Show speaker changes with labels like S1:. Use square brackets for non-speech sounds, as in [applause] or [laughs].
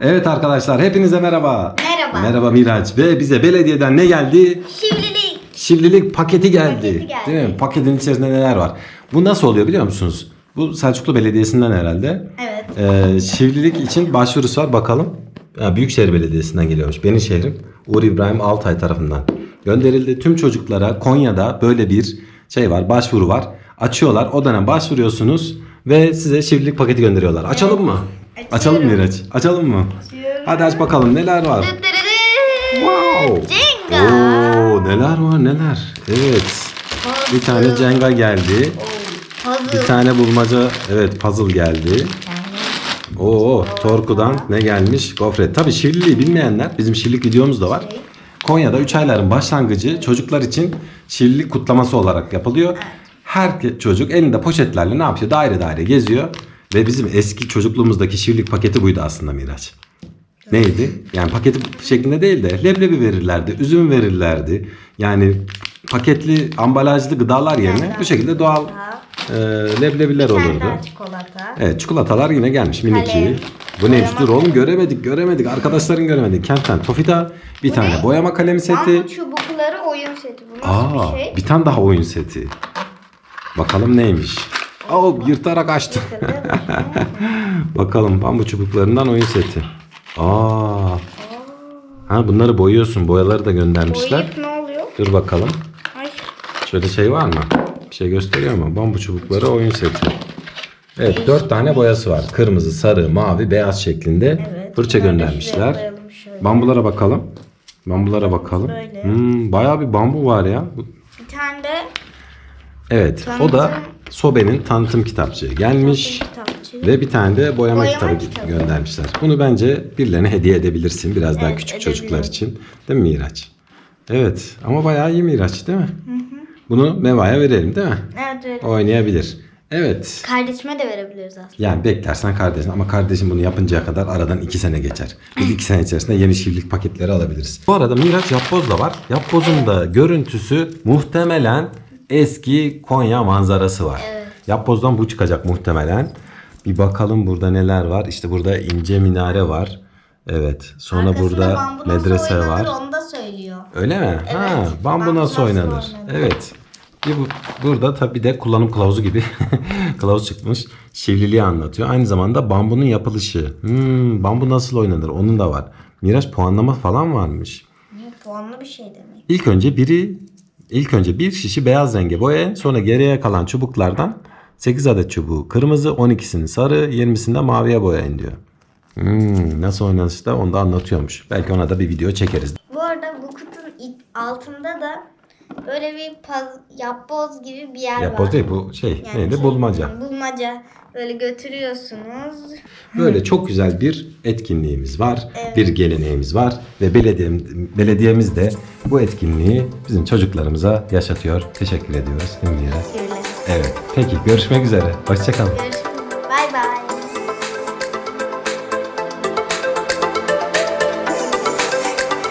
S1: Evet arkadaşlar hepinize merhaba.
S2: Merhaba.
S1: Merhaba Miraç ve bize belediyeden ne geldi?
S2: Şimdilik
S1: Şivlilik paketi geldi.
S2: Paketi geldi.
S1: Değil mi? Paketin içerisinde neler var? Bu nasıl oluyor biliyor musunuz? Bu Selçuklu Belediyesi'nden herhalde.
S2: evet.
S1: Ee, şivlilik için başvurusu var bakalım. Ha, Büyükşehir Belediyesi'nden geliyormuş. Benim şehrim Uğur İbrahim Altay tarafından gönderildi. Tüm çocuklara Konya'da böyle bir şey var, başvuru var. Açıyorlar, o dönem başvuruyorsunuz ve size şivlilik paketi gönderiyorlar. Açalım mı?
S2: Açıyorum.
S1: Açalım Miraç. Açalım mı?
S2: Açıyorum.
S1: Hadi aç bakalım neler var. Wow.
S2: Jenga.
S1: Oo, neler var neler. Evet. Bir tane Jenga geldi.
S2: Puzzle.
S1: Bir tane bulmaca, evet puzzle geldi. Oo, Torku'dan ne gelmiş? Gofret. Tabii şivliliği bilmeyenler, bizim şivlilik videomuz da var. Konya'da 3 ayların başlangıcı çocuklar için şivlilik kutlaması olarak yapılıyor. Her çocuk elinde poşetlerle ne yapıyor? Daire daire geziyor. Ve bizim eski çocukluğumuzdaki şivlilik paketi buydu aslında Miraç. Neydi? Yani paketi şeklinde değil de leblebi verirlerdi, üzüm verirlerdi. Yani paketli ambalajlı gıdalar yerine bu şekilde doğal e, leblebiler olurdu.
S2: çikolata.
S1: Evet çikolatalar yine gelmiş minik
S2: Kalem.
S1: Bu neymiş
S2: Boyama
S1: dur oğlum
S2: kalemi.
S1: göremedik göremedik arkadaşların göremedik. Kentten Tofita bir tane
S2: ne?
S1: boyama kalemi seti.
S2: Bambu çubukları oyun seti. Bu nasıl
S1: Aa
S2: bir şey?
S1: bir tane daha oyun seti. Bakalım neymiş. Aa yırtarak açtı. [laughs] Bakalım bambu çubuklarından oyun seti. Aa. Ha bunları boyuyorsun. Boyaları da göndermişler.
S2: Boyayıp ne oluyor?
S1: Dur bakalım.
S2: Ay.
S1: Şöyle şey var mı? Bir şey gösteriyor mu? Bambu çubukları oyun seti. Evet dört tane boyası var. Kırmızı, sarı, mavi, beyaz şeklinde
S2: Evet.
S1: fırça göndermişler.
S2: şuraya koyalım şöyle.
S1: Bambulara bakalım. Bambulara bakalım.
S2: Böyle.
S1: Hmm, bayağı bir bambu var ya. Bu-
S2: Bir tane de
S1: Evet o da
S2: Tanıtım.
S1: Sobe'nin tanıtım kitapçığı gelmiş.
S2: kitapçı.
S1: Ve bir tane de boyama,
S2: Boyama
S1: kitabı,
S2: kitabı.
S1: göndermişler. Bunu bence birilerine hediye edebilirsin. Biraz daha
S2: Evet,
S1: küçük
S2: edebilirim.
S1: çocuklar için. Değil mi Miraç? Evet ama bayağı iyi Miraç değil mi? Bunu Meva'ya verelim değil mi?
S2: Evet öyle.
S1: Oynayabilir. Evet.
S2: Kardeşime de verebiliriz aslında.
S1: Yani beklersen kardeşin ama kardeşin bunu yapıncaya kadar aradan iki sene geçer. Biz iki sene içerisinde yeni şivlik paketleri alabiliriz. Bu arada Miraç Yapboz da var. Yapboz'un da görüntüsü muhtemelen eski Konya manzarası var.
S2: Evet.
S1: Yapboz'dan bu çıkacak muhtemelen. Bir bakalım burada neler var. İşte burada ince minare var. Evet. Sonra
S2: Arkasında
S1: burada
S2: bambu nasıl
S1: medrese
S2: oynanır
S1: var.
S2: Onu da söylüyor.
S1: Öyle mi? ha, bambu,
S2: bambu
S1: nasıl oynanır?
S2: oynanır?
S1: Evet. Bir bu, burada tabii de kullanım kılavuzu gibi [laughs] kılavuz çıkmış. Şivliliği anlatıyor. Aynı zamanda bambunun yapılışı. Hmm, bambu nasıl oynanır? Onun da var. Miraç puanlama falan varmış.
S2: Ne puanlı bir şey demek.
S1: İlk önce biri ilk önce bir şişi beyaz renge boyayın. Sonra geriye kalan çubuklardan 8 adet çubuğu kırmızı, 12'sini sarı, 20'sini de maviye boyayın diyor. Hmm, nasıl oynanışı onu da anlatıyormuş. Belki ona da bir video çekeriz.
S2: Bu arada bu kutunun altında da böyle bir paz, yapboz gibi bir yer var.
S1: Yapboz değil bu şey
S2: Yani
S1: neydi?
S2: şey,
S1: Bulmaca.
S2: Bulmaca. Böyle götürüyorsunuz.
S1: Böyle çok güzel bir etkinliğimiz var.
S2: Evet.
S1: Bir geleneğimiz var ve belediye, belediyemiz de bu etkinliği bizim çocuklarımıza yaşatıyor. Teşekkür ediyoruz.
S2: Şöyle.
S1: Evet. Peki görüşmek üzere. Hoşçakalın.
S2: Görüşürüz. Bay bay.